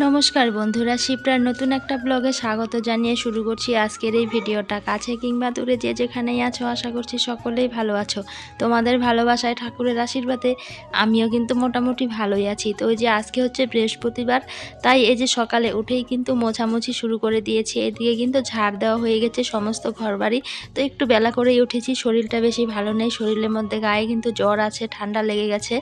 নমস্কার বন্ধুরা, শিপ্রার নতুন একটা ব্লগে স্বাগত জানিয়ে শুরু করছি আজকের এই ভিডিওটা। কাছে কিংবা দূরে যে যেখানেই আছো, আশা করছি সকলেই ভালো আছো। তোমাদের ভালোবাসায় ঠাকুরের আশীর্বাদে আমিও কিন্তু মোটামুটি ভালোই আছি। তো ওই যে আজকে হচ্ছে বৃহস্পতিবার, তাই এই যে সকালে উঠেই কিন্তু মোছামুছি শুরু করে দিয়েছি। এদিকে কিন্তু ঝাড় দেওয়া হয়ে গেছে সমস্ত ঘরবাড়ি। তো একটু বেলা করেই উঠেছি, শরীরটা বেশি ভালো নেই। শরীরের মধ্যে গায়ে কিন্তু জ্বর আছে, ঠান্ডা লেগে গেছে।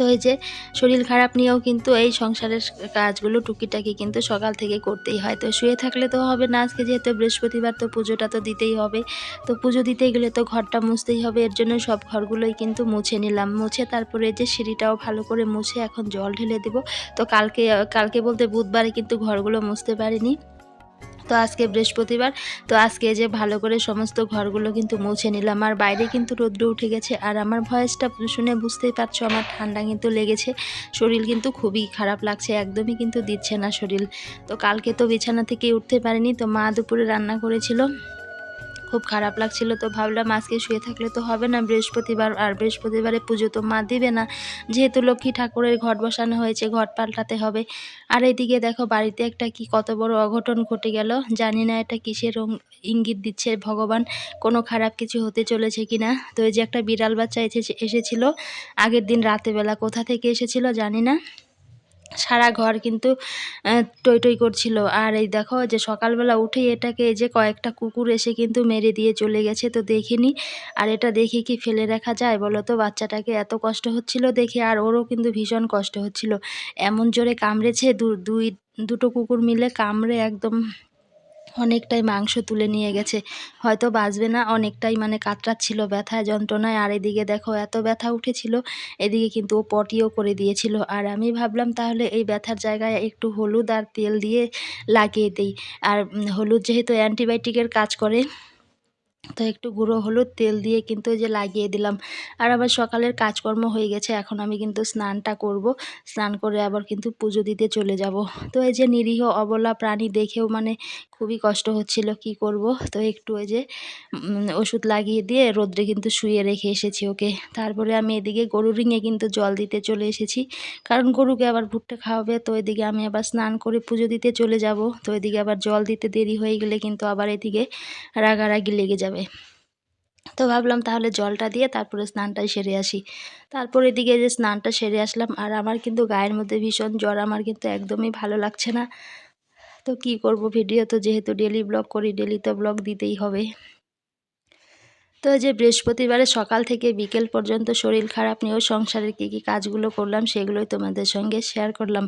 তো এই যে শরীর খারাপ নিয়েও কিন্তু এই সংসারের কাজগুলো টুকিটাকি কিন্তু সকাল থেকে করতেই হয়। তো শুয়ে থাকলে তো হবে না, আজকে যেহেতু বৃহস্পতিবার তো পুজোটা তো দিতেই হবে। তো পুজো দিতে গেলে তো ঘরটা মুছতেই হবে, এর জন্য সব ঘরগুলোই কিন্তু মুছে নিলাম। মুছে তারপরে যে সিঁড়িটাও ভালো করে মুছে এখন জল ঢেলে দেব। তো কালকে কালকে বলতে বুধবারে কিন্তু ঘরগুলো মুছতে পারিনি। তো আজকে বৃহস্পতিবার, তো আজকে যে ভালো করে সমস্ত ঘরগুলো কিন্তু মুছে নিলাম। আর বাইরে কিন্তু রোদ্র উঠে গেছে। আর আমার ভয়েসটা শুনে বুঝতেই পারছ, আমার ঠান্ডা কিন্তু লেগেছে। শরীর কিন্তু খুবই খারাপ লাগছে, একদমই কিন্তু দিচ্ছে না শরীর। তো কালকে তো বিছানা থেকে উঠতে পারিনি, তো মা দুপুরে রান্না করেছিল। খুব খারাপ লাগছিল তো ভাবলাম আজকে শুয়ে থাকলে তো হবে না, বৃহস্পতিবার আর বৃহস্পতিবারে পুজো তো মা দিবে না। যেহেতু লক্ষ্মী ঠাকুরের ঘট বসানো হয়েছে, ঘট পাল্টাতে হবে। আর এইদিকে দেখো বাড়িতে একটা কি কত বড় অঘটন ঘটে গেল, জানি না এটা কিসের ইঙ্গিত দিচ্ছে ভগবান, কোনো খারাপ কিছু হতে চলেছে কি না তো এই যে একটা বিড়াল বাচ্চা এসেছে, এসেছিল, আগের দিন রাতেবেলা কোথা থেকে এসেছিল জানি না। সারা ঘর কিন্তু টই টই করছিল। আর এই দেখো যে সকালবেলা উঠে এটাকে যে কয়েকটা কুকুর এসে কিন্তু মেরে দিয়ে চলে গেছে, তো দেখিনি। আর এটা দেখে কি ফেলে রাখা যায় বলো তো? বাচ্চাটাকে এত কষ্ট হচ্ছিল দেখে, আর ওরও কিন্তু ভীষণ কষ্ট হচ্ছিল। এমন জোরে কামড়েছে দুই, দুটো কুকুর মিলে কামড়ে একদম অনেকটাই মাংস তুলে নিয়ে গেছে। হয়তো বাঁচবে না, অনেকটাই মানে কাতরাচ্ছিল ব্যথা যন্ত্রণায়। আর এদিকে দেখো, এত ব্যথা উঠেছিল, এদিকে কিন্তু ও পটিও করে দিয়েছিল। আর আমি ভাবলাম তাহলে এই ব্যথার জায়গায় একটু হলুদ আর তেল দিয়ে লাগিয়ে দিই। আর হলুদ যেহেতু অ্যান্টিবায়োটিকের কাজ করে তো একটু গুঁড়ো হলুদ তেল দিয়ে কিন্তু যে লাগিয়ে দিলাম। আর আবার সকালের কাজকর্ম হয়ে গেছে, এখন আমি কিন্তু স্নানটা করব। স্নান করে আবার কিন্তু পুজো দিতে চলে যাব। তো এই যে নিরীহ অবলা প্রাণী দেখেও মানে খুবই কষ্ট হচ্ছিল, কি করব? তো একটু ওই যে ওষুধ লাগিয়ে দিয়ে রোদ্রে কিন্তু শুয়ে রেখে এসেছি ওকে। তারপরে আমি এদিকে গরু রিঙে কিন্তু জল দিতে চলে এসেছি। কারণ গরুকে আবার ভুট্টা খাওয়াবে, তো এদিকে আমি আবার স্নান করে পুজো দিতে চলে যাব। তো এদিকে আবার জল দিতে দেরি হয়ে গেলে কিন্তু আবার এদিকে রাগারাগি লেগে যাবে। তো ভাবলাম তাহলে জলটা দিয়ে তারপরে স্নানটা সেরে আসি। তারপর এদিকে যে স্নানটা সেরে আসলাম, আর আমার কিন্তু গায়ের মধ্যে ভীষণ জ্বর, আমার কিন্তু একদমই ভালো লাগছে না। তো কি করব, ভিডিও তো যেহেতু ডেলি ব্লগ করি ডেলি তো ব্লগ দিতেই হবে। তো যে বৃহস্পতিবারে সকাল থেকে বিকেল পর্যন্ত শরীর খারাপ নিয়েও সংসারের কী কী কাজগুলো করলাম সেগুলোই তোমাদের সঙ্গে শেয়ার করলাম।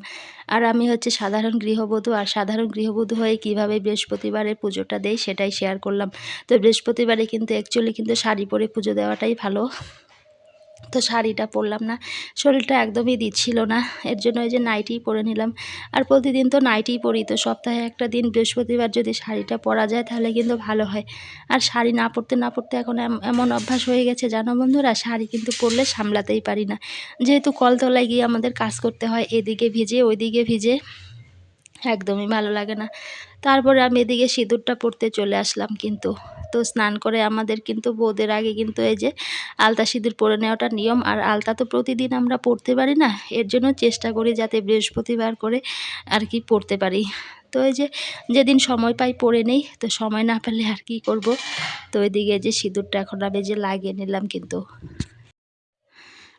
আর আমি হচ্ছে সাধারণ গৃহবধূ, আর সাধারণ গৃহবধূ হয়ে কীভাবে বৃহস্পতিবারে পুজোটা দেয় সেটাই শেয়ার করলাম। তো বৃহস্পতিবারে কিন্তু অ্যাকচুয়ালি কিন্তু শাড়ি পরে পুজো দেওয়াটাই ভালো। তো শাড়িটা পরলাম না। শরীরটা একদমই দিচ্ছিল না। এর জন্য ওই যে নাইটিই পরে নিলাম। আর প্রতিদিন তো নাইটিই পরি, তো সপ্তাহে একটা দিন বৃহস্পতিবার যদি শাড়িটা পরা যায় তাহলে কিন্তু ভালো হয়। আর শাড়ি না পরতে না পরতে এখন এম- এমন অভ্যাস হয়ে গেছে জানো বন্ধুরা, শাড়ি কিন্তু পরলে সামলাতেই পারি না। যেহেতু কলতলায় গিয়ে আমাদের কাজ করতে হয়, এদিকে ভিজে, ওইদিকে ভিজে একদমই ভালো লাগে না। তারপরে আমি এদিকে সিঁদুরটা পরতে চলে আসলাম কিন্তু। তো স্নান করে আমাদের কিন্তু বৌদের আগে কিন্তু এই যে আলতা সিঁদুর পরে নেওয়াটা নিয়ম। আর আলতা তো প্রতিদিন আমরা পড়তে পারি না, এর জন্য চেষ্টা করি যাতে বৃহস্পতিবার করে আর কি পড়তে পারি। তো এই যে যেদিন সময় পাই পড়ে নেই, তো সময় না পেলে আর কি করব? তো এদিকে যে সিঁদুরটা এখন আমি যে লাগিয়ে নিলাম কিন্তু।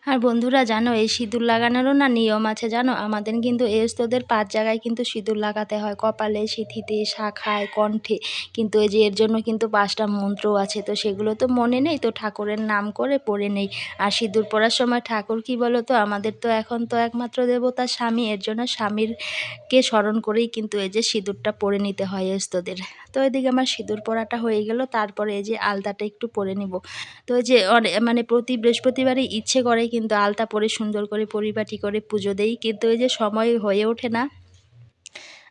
আর বন্ধুরা, জানো, এই সিঁদুর লাগানোরও না নিয়ম আছে, জানো? আমাদের কিন্তু এস্তদের পাঁচ জায়গায় কিন্তু সিঁদুর লাগাতে হয়। কপালে সিথিতে, শাখায়, কণ্ঠে। কিন্তু এই যে এর জন্য কিন্তু পাঁচটা মন্ত্র আছে, তো সেগুলো তো মনে নেই, তো ঠাকুরের নাম করে পড়ে নেই। আর সিঁদুর পরার সময় ঠাকুর কি বলো তো আমাদের তো এখন তো একমাত্র দেবতা স্বামী, এর জন্য স্বামীরকে স্মরণ করেই কিন্তু এই যে সিঁদুরটা পরে নিতে হয় এস্তদের। তো এদিকে আমার সিঁদুর পরাটা হয়ে গেল, তারপরে এই যে আলতাটা একটু পরে নিব। তো এই যে মানে প্রতি বৃহস্পতিবারই ইচ্ছে করে কিন্তু আলতা পরে সুন্দর করে পরিপাটি করে পুজো দেই, কিন্তু এই যে সময় হয়ে ওঠে না।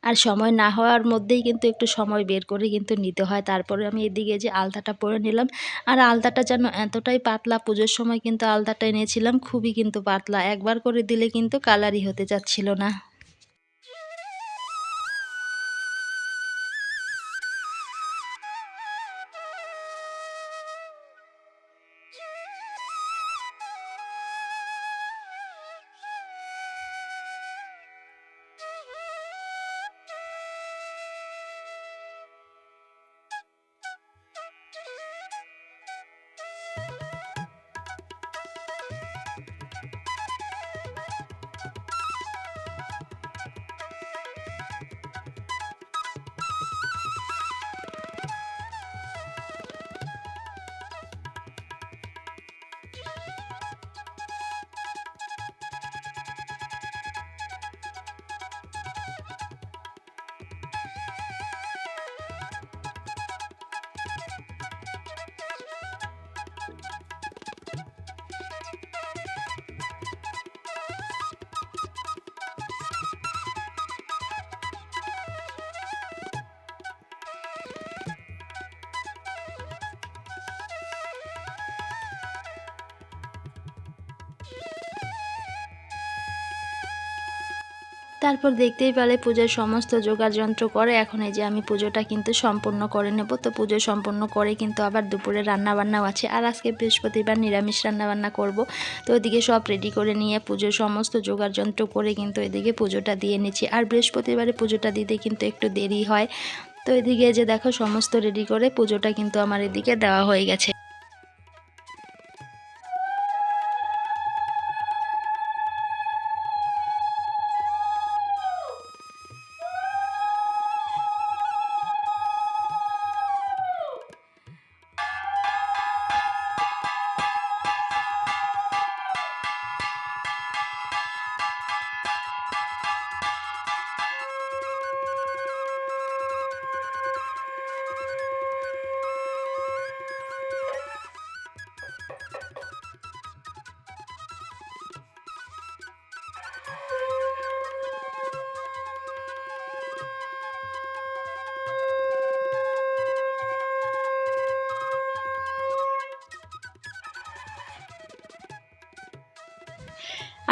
আর সময় না হওয়ার মধ্যেই কিন্তু একটু সময় বের করে কিন্তু নিতে হয়। তারপরে আমি এদিকে যে আলতাটা পরে নিলাম। আর আলতাটা যেন এতটাই পাতলা, পুজোর সময় কিন্তু আলতাটা এনেছিলাম, খুবই কিন্তু পাতলা। একবার করে দিলে কিন্তু কালারই হতে চাচ্ছিল না। তারপর দেখতেই পেলে পুজোর সমস্ত জোগাড় যন্ত্র করে, এখন এই যে আমি পুজোটা কিন্তু সম্পূর্ণ করে নেব। তো পুজো সম্পূর্ণ করে কিন্তু আবার দুপুরে রান্না বান্নাও আছে। আর আজকে বৃহস্পতিবার নিরামিষ রান্না বান্না করব। তো ওইদিকে সব রেডি করে নিয়ে পুজোর সমস্ত জোগাড় যন্ত্র করে কিন্তু এদিকে পুজোটা দিয়ে নিচ্ছি। আর বৃহস্পতিবারে পুজোটা দিতে কিন্তু একটু দেরি হয়। তো এদিকে যে দেখো, সমস্ত রেডি করে পুজোটা কিন্তু আমার এদিকে দেওয়া হয়ে গেছে।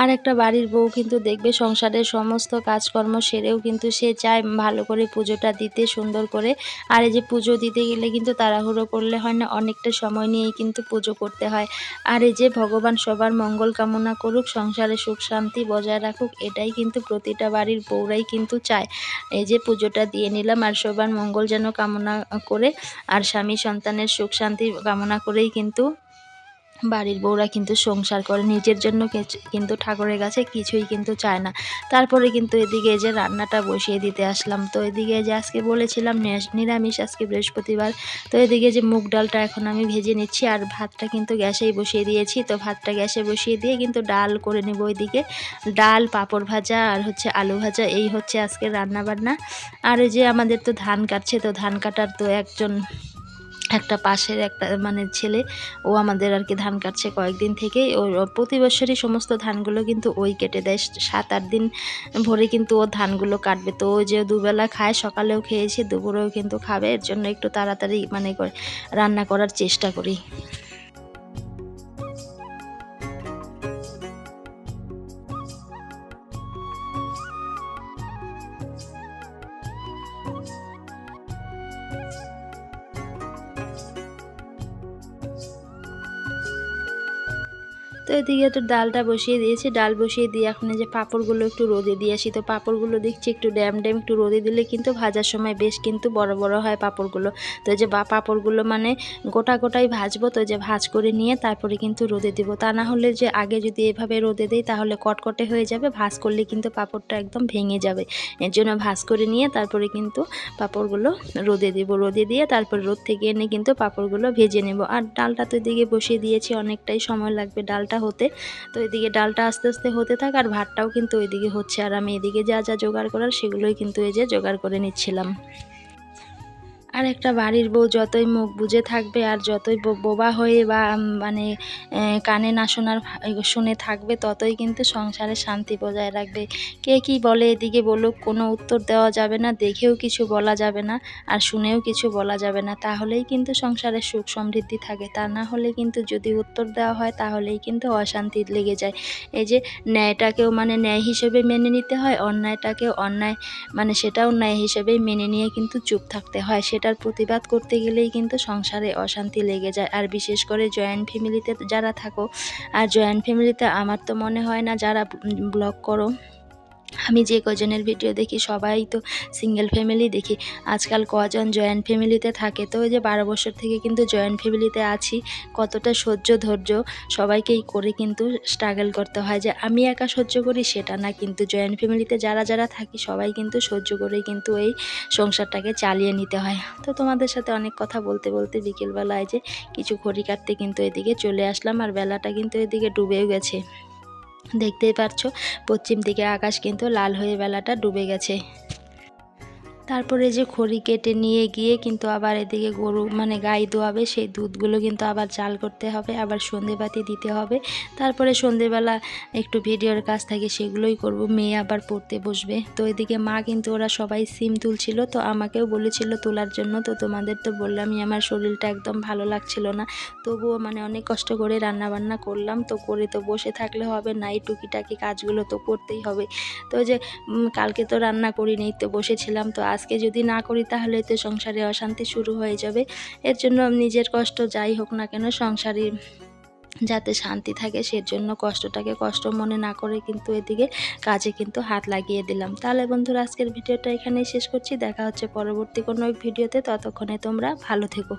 আর একটা বাড়ির বউ কিন্তু দেখবে সংসারের সমস্ত কাজকর্ম সেরেও কিন্তু সে চায় ভালো করে পুজোটা দিতে সুন্দর করে। আর এই যে পুজো দিতে গেলে কিন্তু তাড়াহুড়ো করলে হয় না, অনেকটা সময় নিয়েই কিন্তু পুজো করতে হয়। আর এই যে ভগবান সবার মঙ্গল কামনা করুক, সংসারে সুখ শান্তি বজায় রাখুক, এটাই কিন্তু প্রতিটা বাড়ির বউরাই কিন্তু চায়। এই যে পুজোটা দিয়ে নিলাম আর সবার মঙ্গল যেন কামনা করে, আর স্বামী সন্তানের সুখ শান্তি কামনা করেই কিন্তু বাড়ির বউরা কিন্তু সংসার করে, নিজের জন্য কিন্তু ঠাকুরের কাছে কিছুই কিন্তু চায় না। তারপরে কিন্তু এদিকে যে রান্নাটা বসিয়ে দিতে আসলাম, তো এদিকে যে আজকে বলেছিলাম নিরামিষ আজকে বৃহস্পতিবার, তো এদিকে যে মুগ ডালটা এখন আমি ভেজে নিচ্ছি, আর ভাতটা কিন্তু গ্যাসেই বসিয়ে দিয়েছি, তো ভাতটা গ্যাসে বসিয়ে দিয়ে কিন্তু ডাল করে নেব ওইদিকে। ডাল, পাঁপড় ভাজা, আর হচ্ছে আলু ভাজা, এই হচ্ছে আজকে রান্না বান্না আর এই যে আমাদের তো ধান কাটছে, তো ধান কাটার তো একজন একটা পাশের একটা মানে ছেলে, ও আমাদের আর কি ধান কাটছে কয়েকদিন থেকেই। ও প্রতি বছরই সমস্ত ধানগুলো কিন্তু ওই কেটে দেয়। সাত আট দিন ভরে কিন্তু ও ধানগুলো কাটবে। তো ও যে দুবেলা খায়, সকালেও খেয়েছে, দুপুরেও কিন্তু খাবে। এর জন্য একটু তাড়াতাড়ি মানে করে রান্না করার চেষ্টা করি। এদিকে তো ডালটা বসিয়ে দিয়েছি। ডাল বসিয়ে দিয়ে এখন যে পাঁপড়গুলো একটু রোদে দিয়ে আসি। তো পাঁপড়গুলো দেখছি একটু ড্যাম ড্যাম একটু রোদে দিলে কিন্তু ভাজার সময় বেশ কিন্তু বড় বড় হয় পাঁপড়গুলো। তো যে বা পাঁপড়গুলো মানে গোটা, গোটাই ভাজবো, তো যে ভাজ করে নিয়ে তারপরে কিন্তু রোদে দিব। তা না হলে যে আগে যদি এভাবে রোদে দেই তাহলে কটকটে হয়ে যাবে, ভাজ করলে কিন্তু পাঁপড়টা একদম ভেঙে যাবে। এর জন্য ভাজ করে নিয়ে তারপরে কিন্তু পাঁপড়গুলো রোদে দিব। রোদে দিয়ে তারপর রোদ থেকে এনে কিন্তু পাঁপড়গুলো ভেজে নেব। আর ডালটা তো দিকে বসিয়ে দিয়েছি, অনেকটাই সময় লাগবে ডালটা হতে তো এদিকে ডালটা আস্তে আস্তে হতে থাক আর ভাতটাও কিন্তু ওইদিকে হচ্ছে। আর আমি এদিকে যা যা জোগাড় করার সেগুলোই কিন্তু এই যে জোগাড় করে নিচ্ছিলাম। আর একটা বাড়ির বউ যতই মুখ বুজে থাকবে আর যতই বোবা হয়ে বা মানে কানে না শোনার শুনে থাকবে, ততই কিন্তু সংসারে শান্তি বজায় রাখবে। কে কি বলে এদিকে বলুক, কোনো উত্তর দেওয়া যাবে না, দেখেও কিছু বলা যাবে না আর শুনেও কিছু বলা যাবে না। তাহলেই কিন্তু সংসারে সুখ সমৃদ্ধি থাকে। তা না হলে কিন্তু যদি উত্তর দেওয়া হয়, তাহলেই কিন্তু অশান্তি লেগে যায়। এই যে ন্যায়টাকেও মানে ন্যায় হিসেবে মেনে নিতে হয়, অন্যায়টাকেও অন্যায় মানে সেটাও ন্যায় হিসেবেই মেনে নিয়ে কিন্তু চুপ থাকতে হয়। সেটার প্রতিবাদ করতে গেলেই কিন্তু সংসারে অশান্তি লেগে যায়। আর বিশেষ করে জয়েন্ট ফ্যামিলিতে যারা থাকো, আর জয়েন্ট ফ্যামিলিতে আমার তো মনে হয় না যারা ব্লগ করো আমি যে কজনের ভিডিও দেখি, সবাই তো সিঙ্গেল ফ্যামিলি দেখি। আজকাল কজন জয়েন্ট ফ্যামিলিতে থাকে? তো ওই যে বারো বছর থেকে কিন্তু জয়েন্ট ফ্যামিলিতে আছি। কতটা সহ্য ধৈর্য সবাইকেই করে কিন্তু স্ট্রাগল করতে হয় যে আমি একা সহ্য করি, সেটা না। কিন্তু জয়েন্ট ফ্যামিলিতে যারা যারা থাকি, সবাই কিন্তু সহ্য করেই কিন্তু এই সংসারটাকে চালিয়ে নিতে হয়। তো তোমাদের সাথে অনেক কথা বলতে বলতে বিকেলবেলায় যে কিছু ঘড়ি কাটতে কিন্তু এদিকে চলে আসলাম আর বেলাটা কিন্তু এদিকে ডুবেও গেছে। দেখতেই পারছ পশ্চিম দিকে আকাশ কিন্তু লাল হয়ে বেলাটা ডুবে গেছে। তারপরে যে খড়ি কেটে নিয়ে গিয়ে কিন্তু আবার এদিকে গরু মানে গাই দোয়াবে, সেই দুধগুলো কিন্তু আবার চাল করতে হবে, আবার সন্ধেবাতি দিতে হবে। তারপরে সন্ধেবেলা একটু ভিডিওর কাজ থাকে, সেগুলোই করব। মেয়ে আবার পড়তে বসবে। তো এদিকে মা কিন্তু ওরা সবাই সিম তুলছিল, তো আমাকেও বলেছিল তোলার জন্য। তো তোমাদের তো বললামই, আমার শরীরটা একদম ভালো লাগছিল না। তবুও মানে অনেক কষ্ট করে রান্না বান্না করলাম। তো করে তো বসে থাকলে হবে না, এই টুকিটাকি কাজগুলো তো করতেই হবে। তো যে কালকে তো রান্না করিনি, তো বসেছিলাম। তো আজকে যদি না করি, তাহলে তো সংসারে অশান্তি শুরু হয়ে যাবে। এর জন্য নিজের কষ্ট যাই হোক না কেন, সংসারে যাতে শান্তি থাকে সেজন্য কষ্টটাকে কষ্ট মনে না করে কিন্তু এদিকে কাজে কিন্তু হাত লাগিয়ে দিলাম। তাহলে বন্ধুরা, আজকের ভিডিওটা এখানেই শেষ করছি। দেখা হচ্ছে পরবর্তী কোনো ভিডিওতে। ততক্ষণে তোমরা ভালো থেকো।